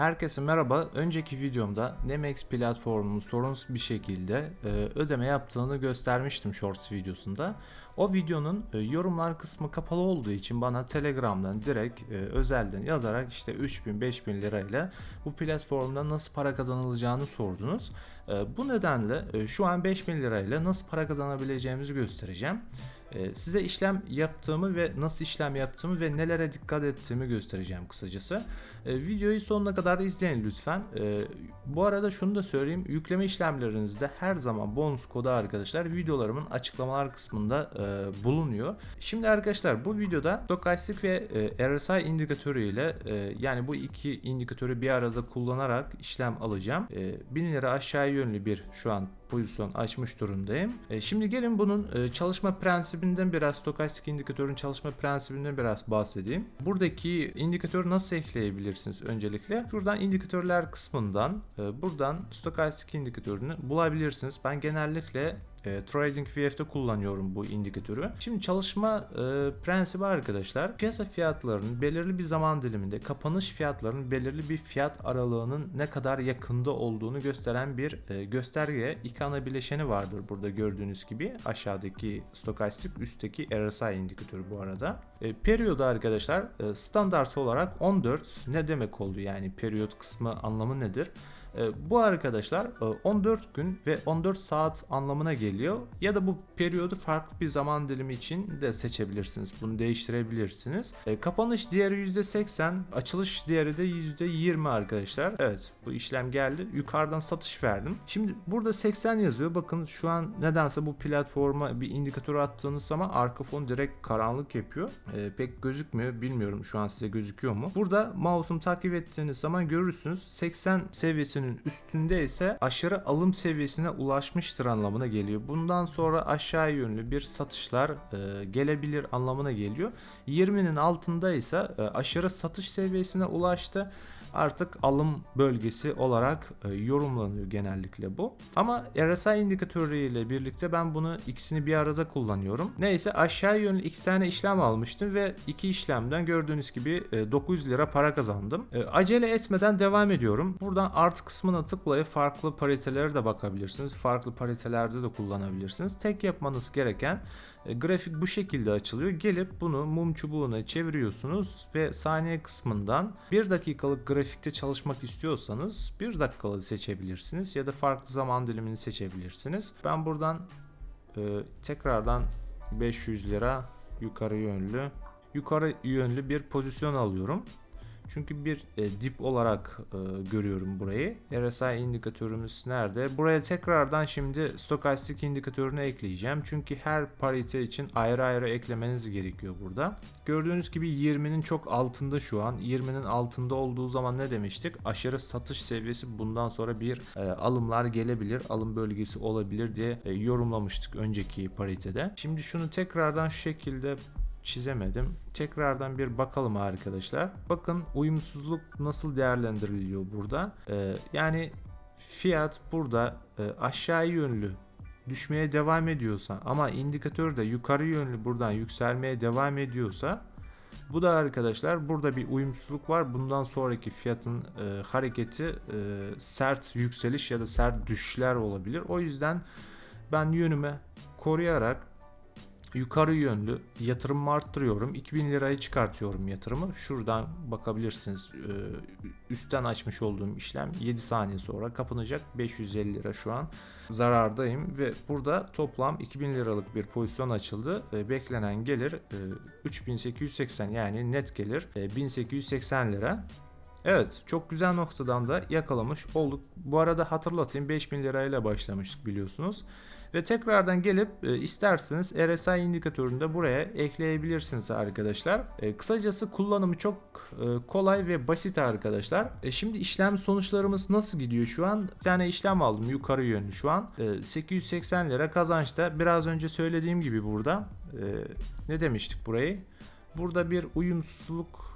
Herkese merhaba. Önceki videomda Nemex platformunun sorunsuz bir şekilde e, ödeme yaptığını göstermiştim Shorts videosunda. O videonun e, yorumlar kısmı kapalı olduğu için bana Telegram'dan direkt e, özelden yazarak işte 3000-5000 lirayla bu platformda nasıl para kazanılacağını sordunuz. E, bu nedenle şu an 5000 lirayla nasıl para kazanabileceğimizi göstereceğim. Size işlem yaptığımı ve nasıl işlem yaptığımı ve nelere dikkat ettiğimi göstereceğim kısacası. Videoyu sonuna kadar izleyin lütfen. Bu arada şunu da söyleyeyim. Yükleme işlemlerinizde her zaman bonus kodu arkadaşlar videolarımın açıklamalar kısmında bulunuyor. Şimdi arkadaşlar bu videoda stokastik ve e, RSI indikatörü ile e, yani bu iki indikatörü bir arada kullanarak işlem alacağım. E, 1000 lira aşağı yönlü bir şu an pozisyon açmış durumdayım. E, şimdi gelin bunun e, çalışma prensibinden biraz stokastik indikatörün çalışma prensibinden biraz bahsedeyim. Buradaki indikatörü nasıl ekleyebilirsiniz öncelikle? Şuradan indikatörler kısmından e, buradan stokastik indikatörünü bulabilirsiniz. Ben genellikle e, Trading VF'de kullanıyorum bu indikatörü. Şimdi çalışma e, prensibi arkadaşlar piyasa fiyatlarının belirli bir zaman diliminde kapanış fiyatlarının belirli bir fiyat aralığının ne kadar yakında olduğunu gösteren bir e, gösterge. İki bileşeni vardır burada gördüğünüz gibi. Aşağıdaki stokastik, üstteki RSI indikatörü bu arada. E, periyodu arkadaşlar e, standart olarak 14 ne demek oldu yani periyot kısmı anlamı nedir? E, bu arkadaşlar e, 14 gün ve 14 saat anlamına geliyor. Ya da bu periyodu farklı bir zaman dilimi için de seçebilirsiniz. Bunu değiştirebilirsiniz. E, kapanış değeri %80, açılış değeri de %20 arkadaşlar. Evet bu işlem geldi. Yukarıdan satış verdim. Şimdi burada 80 yazıyor. Bakın şu an nedense bu platforma bir indikatör attığınız zaman arka fon direkt karanlık yapıyor. E, pek gözükmüyor. Bilmiyorum şu an size gözüküyor mu? Burada mouse'umu takip ettiğiniz zaman görürsünüz 80 seviyesinin üstünde ise aşırı alım seviyesine ulaşmıştır anlamına geliyor. Bundan sonra aşağı yönlü bir satışlar e, gelebilir anlamına geliyor. 20'nin altında ise e, aşırı satış seviyesine ulaştı artık alım bölgesi olarak e, yorumlanıyor genellikle bu. Ama RSI indikatörü ile birlikte ben bunu ikisini bir arada kullanıyorum. Neyse aşağı yönlü iki tane işlem almıştım ve iki işlemden gördüğünüz gibi e, 900 lira para kazandım. E, acele etmeden devam ediyorum. Buradan art kısmına tıklayıp farklı paritelere de bakabilirsiniz. Farklı paritelerde de kullanabilirsiniz. Tek yapmanız gereken e, grafik bu şekilde açılıyor. Gelip bunu mum çubuğuna çeviriyorsunuz ve saniye kısmından 1 dakikalık grafikte çalışmak istiyorsanız 1 dakikalık seçebilirsiniz ya da farklı zaman dilimini seçebilirsiniz. Ben buradan e, tekrardan 500 lira yukarı yönlü yukarı yönlü bir pozisyon alıyorum. Çünkü bir e, dip olarak e, görüyorum burayı. RSI indikatörümüz nerede? Buraya tekrardan şimdi stokastik indikatörünü ekleyeceğim. Çünkü her parite için ayrı ayrı eklemeniz gerekiyor burada. Gördüğünüz gibi 20'nin çok altında şu an. 20'nin altında olduğu zaman ne demiştik? Aşırı satış seviyesi bundan sonra bir e, alımlar gelebilir, alım bölgesi olabilir diye e, yorumlamıştık önceki paritede. Şimdi şunu tekrardan şu şekilde çizemedim. Tekrardan bir bakalım arkadaşlar. Bakın uyumsuzluk nasıl değerlendiriliyor burada. Ee, yani fiyat burada e, aşağı yönlü düşmeye devam ediyorsa ama indikatör de yukarı yönlü buradan yükselmeye devam ediyorsa bu da arkadaşlar burada bir uyumsuzluk var. Bundan sonraki fiyatın e, hareketi e, sert yükseliş ya da sert düşüşler olabilir. O yüzden ben yönümü koruyarak yukarı yönlü yatırımımı arttırıyorum. 2000 lirayı çıkartıyorum yatırımı. Şuradan bakabilirsiniz. Ee, üstten açmış olduğum işlem 7 saniye sonra kapanacak. 550 lira şu an zarardayım ve burada toplam 2000 liralık bir pozisyon açıldı. Ee, beklenen gelir 3880 yani net gelir 1880 lira. Evet çok güzel noktadan da yakalamış olduk. Bu arada hatırlatayım 5000 lirayla başlamıştık biliyorsunuz. Ve tekrardan gelip e, isterseniz RSI indikatörünü de buraya ekleyebilirsiniz arkadaşlar. E, kısacası kullanımı çok e, kolay ve basit arkadaşlar. E, şimdi işlem sonuçlarımız nasıl gidiyor şu an? Bir tane işlem aldım yukarı yönlü şu an. E, 880 lira kazançta. Biraz önce söylediğim gibi burada e, ne demiştik burayı? Burada bir uyumsuzluk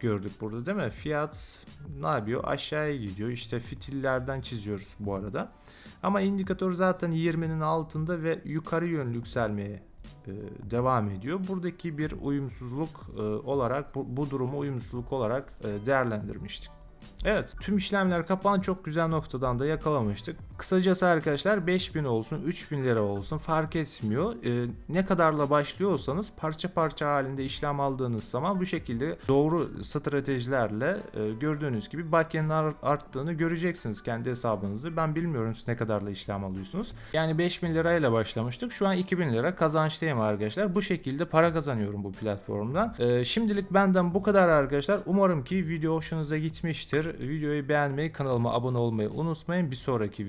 gördük burada değil mi? Fiyat ne yapıyor? Aşağıya gidiyor. İşte fitillerden çiziyoruz bu arada. Ama indikatör zaten 20'nin altında ve yukarı yönlü yükselmeye e, devam ediyor. Buradaki bir uyumsuzluk e, olarak bu, bu durumu uyumsuzluk olarak e, değerlendirmiştik. Evet tüm işlemler kapanan çok güzel noktadan da yakalamıştık. Kısacası arkadaşlar 5000 olsun 3000 lira olsun fark etmiyor. Ee, ne kadarla başlıyorsanız parça parça halinde işlem aldığınız zaman bu şekilde doğru stratejilerle e, gördüğünüz gibi backend'in ar- arttığını göreceksiniz kendi hesabınızda. Ben bilmiyorum siz ne kadarla işlem alıyorsunuz. Yani 5000 lirayla başlamıştık. Şu an 2000 lira kazançtayım arkadaşlar. Bu şekilde para kazanıyorum bu platformdan. Ee, şimdilik benden bu kadar arkadaşlar. Umarım ki video hoşunuza gitmiştir. Videoyu beğenmeyi, kanalıma abone olmayı unutmayın. Bir sonraki